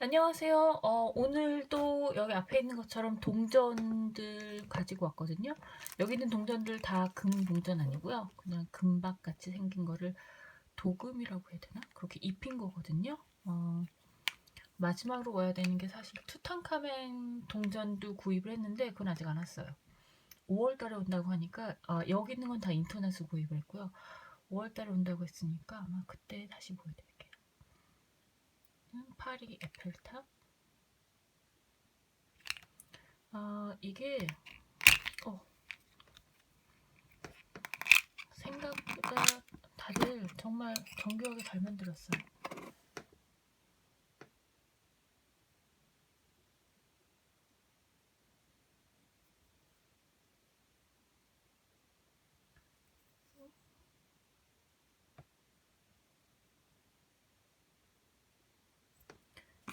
안녕하세요. 어, 오늘도 여기 앞에 있는 것처럼 동전들 가지고 왔거든요. 여기 있는 동전들 다 금 동전 아니고요. 그냥 금박 같이 생긴 거를 도금이라고 해야 되나? 그렇게 입힌 거거든요. 어, 마지막으로 와야 되는 게 사실 투탕카멘 동전도 구입을 했는데 그건 아직 안 왔어요. 5월 달에 온다고 하니까 아, 여기 있는 건 다 인터넷으로 구입을 했고요. 5월 달에 온다고 했으니까 아마 그때 다시 보여드릴게요. 파리 에펠탑. 아 이게 어, 생각보다 다들 정말 정교하게 잘 만들었어요.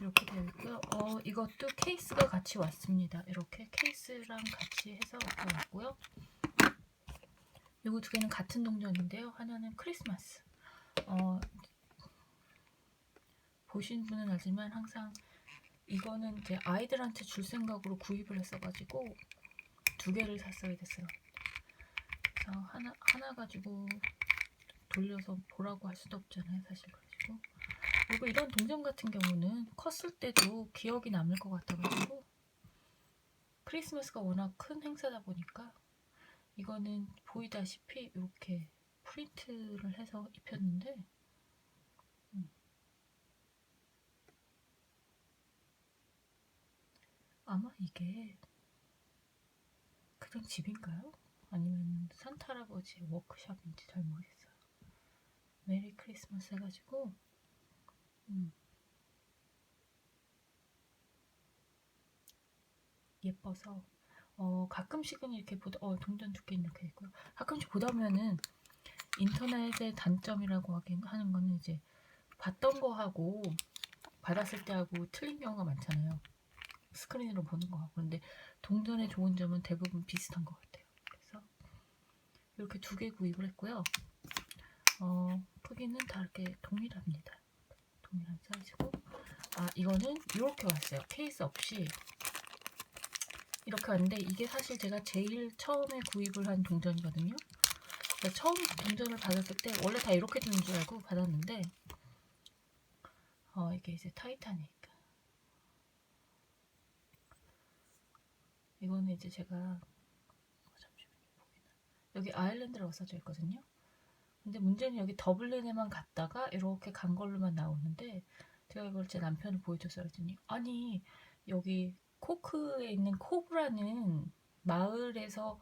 이렇게 되어 있고요. 어, 이것도 케이스가 같이 왔습니다. 이렇게 케이스랑 같이 해서 왔고요. 이거 두 개는 같은 동전인데요. 하나는 크리스마스. 어, 보신 분은 알지만 항상 이거는 이제 아이들한테 줄 생각으로 구입을 했어가지고 두 개를 샀어야 됐어요. 그래서 하나 하나 가지고 돌려서 보라고 할 수도 없잖아요, 사실 가지고. 그리고 이런 동전 같은 경우는 컸을 때도 기억이 남을 것 같아가지고 크리스마스가 워낙 큰 행사다 보니까 이거는 보이다시피 이렇게 프린트를 해서 입혔는데 음. 아마 이게 그런 집인가요? 아니면 산타 할아버지의 워크샵인지 잘 모르겠어요. 메리 크리스마스 해가지고 음. 예뻐서 어, 가끔씩은 이렇게 보다 어, 동전 두께 이렇게 있고요. 가끔씩 보다 보면은 인터넷의 단점이라고 하긴 하는 거는 이제 봤던 거하고 받았을 때하고 틀린 경우가 많잖아요. 스크린으로 보는 거하고 그런데 동전의 좋은 점은 대부분 비슷한 것 같아요. 그래서 이렇게 두 개 구입을 했고요. 어, 크기는 다 이렇게 동일합니다. 동일한 사이즈고. 아 이거는 이렇게 왔어요. 케이스 없이. 이렇게 왔는데 이게 사실 제가 제일 처음에 구입을 한 동전이거든요. 그러니까 처음 동전을 받았을 때 원래 다 이렇게 되는 줄 알고 받았는데 어 이게 이제 타이타닉. 이거는 이제 제가 어, 여기 아일랜드라고 써져 있거든요 근데 문제는 여기 더블린에만 갔다가 이렇게 간 걸로만 나오는데 제가 이걸 제 남편을 보여줬어요. 그랬더니 아니 여기 코크에 있는 코브라는 마을에서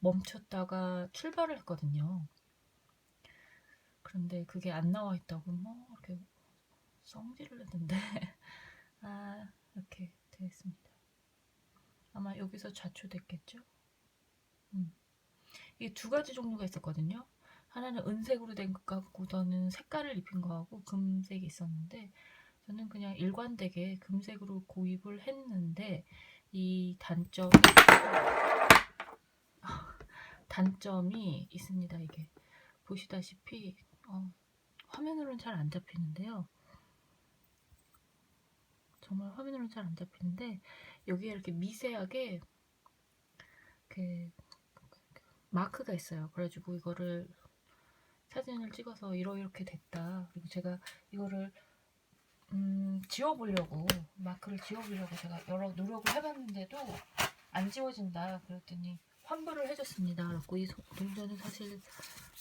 멈췄다가 출발을 했거든요. 그런데 그게 안 나와 있다고 뭐 이렇게 성질을 냈는데 아 이렇게 되어 있습니다. 아마 여기서 좌초됐겠죠? 음. 이게 두 가지 종류가 있었거든요. 하나는 은색으로 된 것 같고 저는 색깔을 입힌 거하고 금색이 있었는데 저는 그냥 일관되게 금색으로 구입을 했는데 이 단점이 단점이 있습니다. 이게 보시다시피 어, 화면으로는 잘 안 잡히는데요. 정말 화면으로는 잘 안 잡히는데 여기에 이렇게 미세하게 그 마크가 있어요. 그래가지고 이거를 사진을 찍어서 이러 이렇게 됐다. 그리고 제가 이거를 음, 지워보려고 마크를 지워보려고 제가 여러 노력을 해봤는데도 안 지워진다. 그랬더니 환불을 해줬습니다. 그래고 이 동전은 사실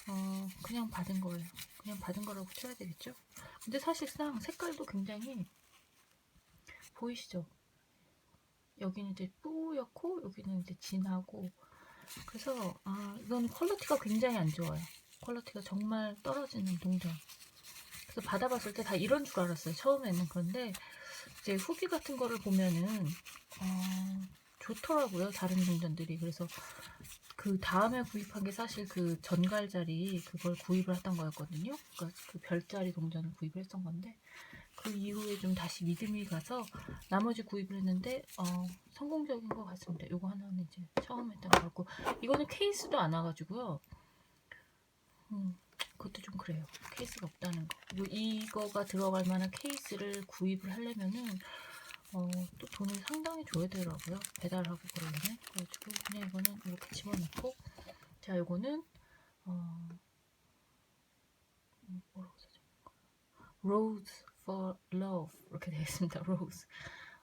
어, 그냥 받은 거예요. 그냥 받은 거라고 쳐야 되겠죠. 근데 사실상 색깔도 굉장히 보이시죠? 여기는 이제 뿌옇고 여기는 이제 진하고 그래서 아 이건 퀄리티가 굉장히 안 좋아요. 퀄리티가 정말 떨어지는 동전. 그래서 받아봤을 때 다 이런 줄 알았어요. 처음에는. 그런데 이제 후기 같은 거를 보면은 어, 좋더라고요. 다른 동전들이. 그래서 그 다음에 구입한 게 사실 그 전갈자리 그걸 구입을 했던 거였거든요. 그러니까 그 별자리 동전을 구입을 했던 건데 그 이후에 좀 다시 믿음이 가서 나머지 구입을 했는데 어, 성공적인 것 같습니다. 이거 하나는 이제 처음 했던 거 같고 이거는 케이스도 안 와가지고요. 음, 그것도 좀 그래요. 케이스가 없다는 거. 이거가 들어갈 만한 케이스를 구입을 하려면은 어, 또 돈을 상당히 줘야 되더라고요. 배달하고 그러려면. 그래가지고 그냥 이거는 이렇게 집어넣고 자, 이거는 어, 음, 뭐라고 써져 있는 거야? Rose for Love 이렇게 되어 있습니다. Rose.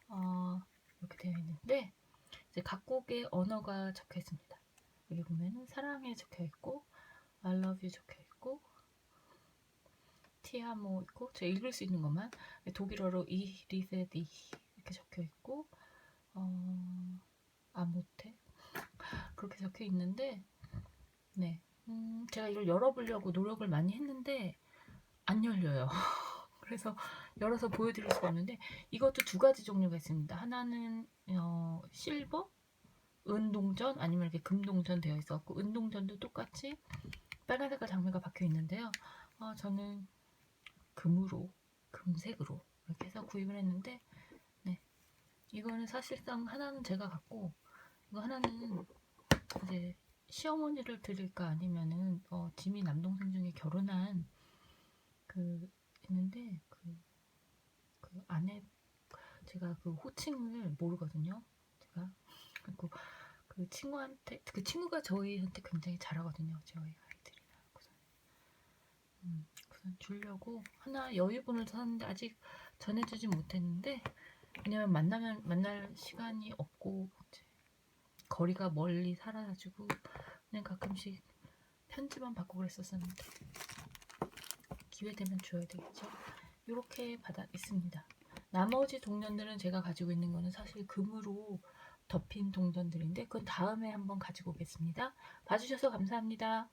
어, 이렇게 되어 있는데 이제 각국의 언어가 적혀 있습니다. 여기 보면은 사랑에 적혀 있고 love you 적혀 있고 티아모 있고 제가 읽을 수 있는 것만 독일어로 이 리베디 이렇게 적혀 있고 어 아모테 그렇게 적혀 있는데 네 음, 제가 이걸 열어보려고 노력을 많이 했는데 안 열려요. 그래서 열어서 보여드릴 수가 없는데 이것도 두 가지 종류가 있습니다. 하나는 어, 실버 은동전 아니면 이렇게 금동전 되어 있었고 은동전도 똑같이 빨간 색깔 장미가 박혀 있는데요. 어, 저는 금으로 금색으로 이렇게 해서 구입을 했는데 네 이거는 사실상 하나는 제가 갖고 이거 하나는 이제 시어머니를 드릴까 아니면은 어, 지미 남동생 중에 결혼한 그 있는데 그, 그 아내 제가 그 호칭을 모르거든요. 제가 그리고 그 친구한테 그 친구가 저희한테 굉장히 잘하거든요. 저희 음, 주려고 하나 여유분을 샀는데 아직 전해주지 못했는데 왜냐면 만나면 만날 시간이 없고 거리가 멀리 살아가지고 그냥 가끔씩 편지만 받고 그랬었었는데 기회 되면 줘야 되겠죠. 이렇게 받아 있습니다. 나머지 동전들은 제가 가지고 있는 거는 사실 금으로 덮인 동전들인데 그건 다음에 한번 가지고 오겠습니다. 봐주셔서 감사합니다.